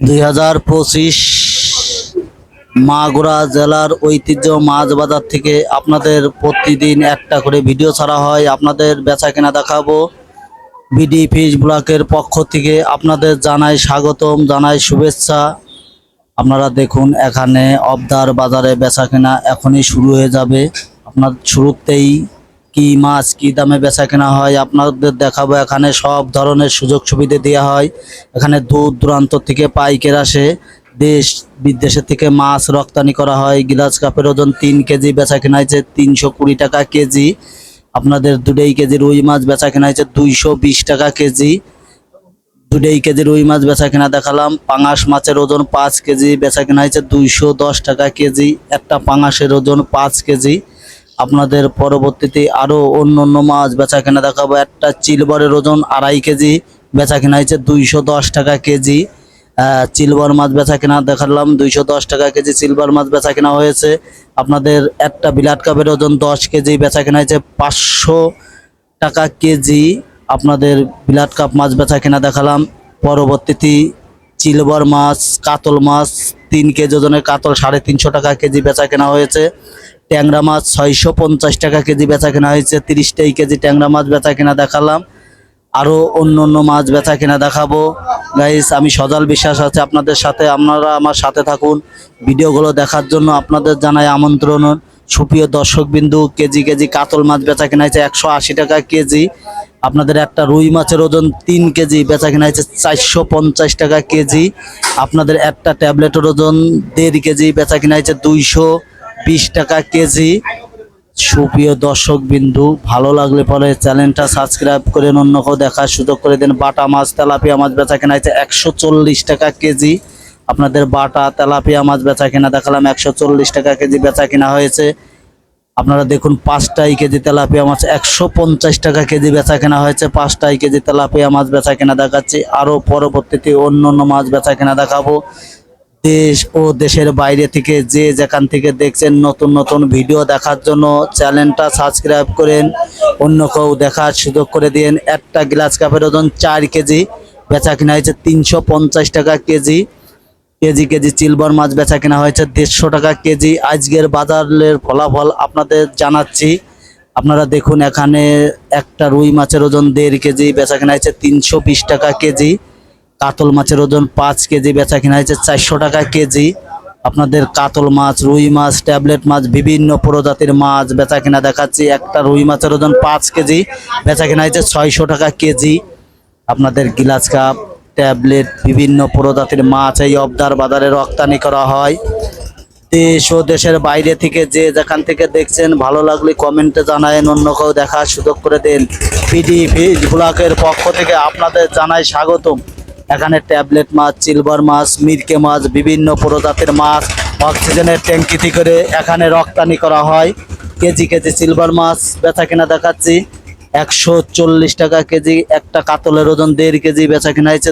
দুই হাজার পঁচিশ মাগুরা জেলার ঐতিহ্য মাছ বাজার থেকে আপনাদের প্রতিদিন একটা করে ভিডিও ছাড়া হয়। আপনাদের বেচা কেনা দেখাবো। বিডি ফিশ ব্লকের পক্ষ থেকে আপনাদের জানাই স্বাগতম, জানাই শুভেচ্ছা। আপনারা দেখুন, এখানে অবদার বাজারে বেচা কেনা এখনই শুরু হয়ে যাবে। আপনার শুরুতেই কি মাছ, কি দামে বেচা কেনা হয়, আপনাদের দেখাবো এখানে সব ধরনের সুযোগ সুবিধা দেওয়া হয়। এখানে দূর দূরান্ত থেকে পাইকের আসে, দেশ বিদেশের থেকে মাছ রপ্তানি করা হয়। গিলাস কাপের ওজন তিন কেজি, বেচা কেনা হয়েছে তিনশো কুড়ি টাকা কেজি। আপনাদের দুটাই কেজি রুই মাছ, বেচা কেনা হয়েছে দুইশো বিশ টাকা কেজি। দুটাই কেজি রুই মাছ, বেচা কেনা দেখালাম। পাঙাশ মাছের ওজন পাঁচ কেজি, বেচা কেনা হয়েছে দুইশো দশ টাকা কেজি। একটা পাঙাশের ওজন পাঁচ কেজি। আপনাদের পরবর্তীতে আরও অন্য অন্য মাছ বেচা কেনা দেখাবো। একটা চিলবরের ওজন আড়াই কেজি বেচা কেনা হয়েছে দুইশো দশ টাকা কেজি। চিলবার মাছ বেচা কেনা দেখালাম, দুইশো দশ টাকা কেজি সিলভার মাছ বেচা কেনা হয়েছে। আপনাদের একটা বিলাট কাপের ওজন দশ কেজি বেচা কেনা হয়েছে পাঁচশো টাকা কেজি। আপনাদের বিলাট কাপ মাছ বেচা কেনা দেখালাম। পরবর্তীতে চিলবার মাছ, কাতল মাছ, তিন কেজি ওজনের কাতল সাড়ে তিনশো টাকা কেজি বেচা কেনা হয়েছে। ট্যাংরা মাছ ছয়শো পঞ্চাশ টাকা কেজি বেচা কেনা হয়েছে, তিরিশটাই কেজি ট্যাংরা মাছ বেচা কেনা দেখালাম। আরও অন্য অন্য মাছ বেচা কেনা দেখাবো। গাইস আমি সজাল বিশ্বাস আছে আপনাদের সাথে, আপনারা আমার সাথে থাকুন। ভিডিওগুলো দেখার জন্য আপনাদের জানাই আমন্ত্রণ। সুপ্রিয় দর্শক বিন্দু কেজি কেজি কাতল মাছ বেচা কেনা হয়েছে একশো আশি টাকা কেজি। আপনাদের একটা রুই মাছের ওজন তিন কেজি বেচা কেনা হয়েছে চারশো পঞ্চাশ টাকা কেজি। আপনাদের একটা ট্যাবলেটের ওজন দেড় কেজি বেচা কেনা হয়েছে দুইশো। বিশ টাকা কেজি। সুপ্রিয় দর্শক বিন্দু, ভালো লাগলে পরে চ্যানেলটা সাবস্ক্রাইব করে অন্য কেউ দেখার সুযোগ করে দেন। বাটা মাছ, তেলাপিয়া মাছ বেচা কেনা হয়েছে একশো চল্লিশ টাকা কেজি। আপনাদের বাটা, তেলাপিয়া মাছ বেচা কেনা দেখালাম, একশো চল্লিশ টাকা কেজি বেচা কেনা হয়েছে। আপনারা দেখুন, পাঁচটাই কেজি তেলাপিয়া মাছ, একশো পঞ্চাশ টাকা কেজি বেচা কেনা হয়েছে। পাঁচটাই কেজি তেলাপিয়া মাছ বেচা কেনা দেখাচ্ছি। আরও পরবর্তীতে অন্য অন্য মাছ বেচা কেনা দেখাবো। দেশ ও দেশের বাইরে থেকে যে যেখান থেকে দেখছেন নতুন নতুন ভিডিও দেখার জন্য চ্যানেলটা সাবস্ক্রাইব করেন, অন্য কেউ দেখার সুযোগ করে দিন একটা গ্লাস কাপের ওজন চার কেজি, বেচা কিনা হয়েছে তিনশো পঞ্চাশ টাকা কেজি। কেজি কেজি চিলবার মাছ বেচা কেনা হয়েছে দেড়শো টাকা কেজি। আজকের বাজারের ফলাফল আপনাদের জানাচ্ছি। আপনারা দেখুন এখানে একটা রুই মাছের ওজন দেড় কেজি, বেচা কেনা হয়েছে তিনশো বিশ টাকা কেজি। কাতল মাছের ওজন পাঁচ কেজি বেচা কিনা হয়েছে চারশো টাকা কেজি। আপনাদের কাতল মাছ, রুই মাছ, ট্যাবলেট মাছ, বিভিন্ন প্রজাতির মাছ বেচা কিনা দেখাচ্ছি। একটা রুই মাছের ওজন পাঁচ কেজি, বেচা কিনা হয়েছে ছয়শো টাকা কেজি। আপনাদের গিলাস কাপ, ট্যাবলেট, বিভিন্ন প্রজাতির মাছ এই অবদার বাজারে রপ্তানি করা হয়। দেশ ও দেশের বাইরে থেকে যে যেখান থেকে দেখছেন, ভালো লাগলে কমেন্টে জানায়েন, অন্য কেউ দেখার সুযোগ করে দেন। পিডি ফিজ ব্লকের পক্ষ থেকে আপনাদের জানাই স্বাগতম। এখানে ট্যাবলেট মাছ সিলভার মাছ, মিরকে মাছ, বিভিন্ন প্রজাতির মাছ, অক্সিজেনের ট্যাঙ্কিতে করে এখানে রপ্তানি করা হয়। কেজি কেজি সিলভার মাছ বেচা কিনা দেখাচ্ছি। একশো চল্লিশ টাকা কেজি, একটা কাতলের ওজন দেড় কেজি বেচা কিনা হয়েছে।